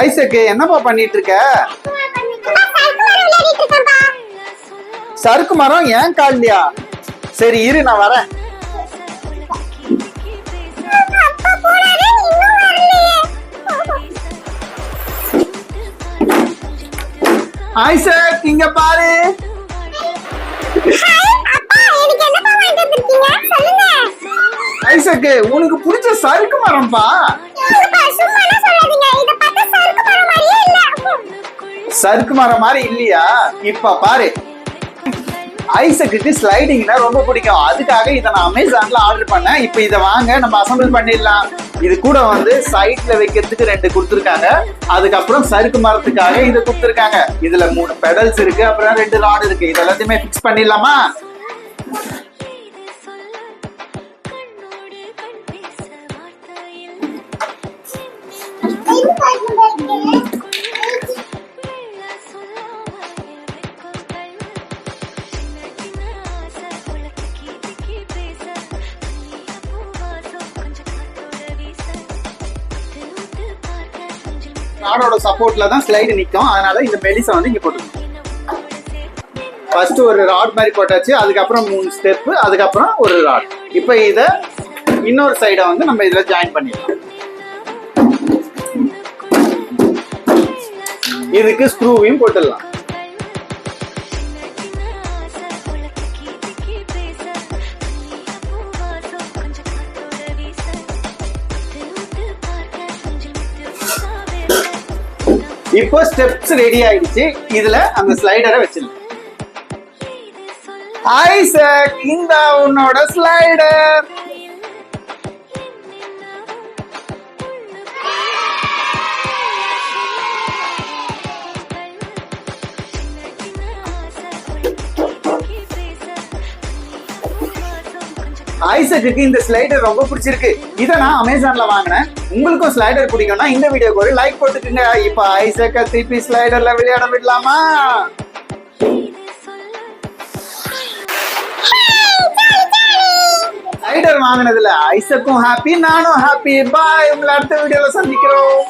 ஐசக்கு என்னப்பா பண்ணிட்டு இருக்க சறுக்கு மரம் ஏன் காலியா சரி இரு நான் வரேன். ஐசக் இங்க பாரு. ஐசக்கு உனக்கு பிடிச்ச சறுக்கு மரம்ப்பா சறுக்கு மரம் மாதிரி இல்லையா? இப்ப பாரு. ஐசக்கு ஸ்லைடிங்னா ரொம்ப பிடிக்கும். அதுக்காக இதை நான் அமேசான்ல ஆர்டர் பண்ணேன். இப்போ இதை வாங்க நம்ம அசம்பிள் பண்ணிடலாம். இது கூட வந்து சைட்ல வைக்கிறதுக்கு ரெண்டு கொடுத்துருக்காங்க. அதுக்கப்புறம் சறுக்கு மரத்துக்காக இது கொடுத்துருக்காங்க. இதுல மூணு பெடல்ஸ் இருக்கு அப்புறம் ரெண்டு ராடு இருக்கு. இது எல்லாத்தையுமே ஃபிக்ஸ் பண்ணிடலாமா? ராடோட சப்போர்ட்ல தான் ஸ்லைடு நிற்கும் அதனால இந்த மெலிசை வந்து இங்கே போட்டு ஃபர்ஸ்ட் ஒரு ராட் மாதிரி போட்டாச்சு அதுக்கப்புறம் மூணு ஸ்டெப்பு அதுக்கப்புறம் ஒரு ராட் இப்போ இதை இன்னொரு சைடை வந்து நம்ம இதில் ஜாயின் பண்ணிடலாம். இதுக்கு ஸ்க்ரூவையும் போட்டுடலாம். இப்போ ஸ்டெப்ஸ் ரெடி ஆயிடுச்சு. இதுல அந்த ஸ்லைடரை வச்சிடலாம் ஐசக் இந்த உன்னோட ஸ்லைடர் ஐசக்கு இந்த ஸ்லைடர் ரொம்ப பிடிச்சிருக்கு. இதை நான் அமேசான்ல வாங்கினேன். உங்களுக்கும் ஸ்லைடர் பிடிக்கும்னா இந்த வீடியோக்கு ஒரு லைக் போட்டுக்குங்க. இப்போ ஐசக்க திருப்பி ஸ்லைடர்ல விளையாட விடலாமா? ஸ்லைடர் வாங்கினதுல ஐசக்கும் ஹாப்பி நானும் ஹாப்பி பாய் உங்களை அடுத்த வீடியோல சந்திக்கிறோம்.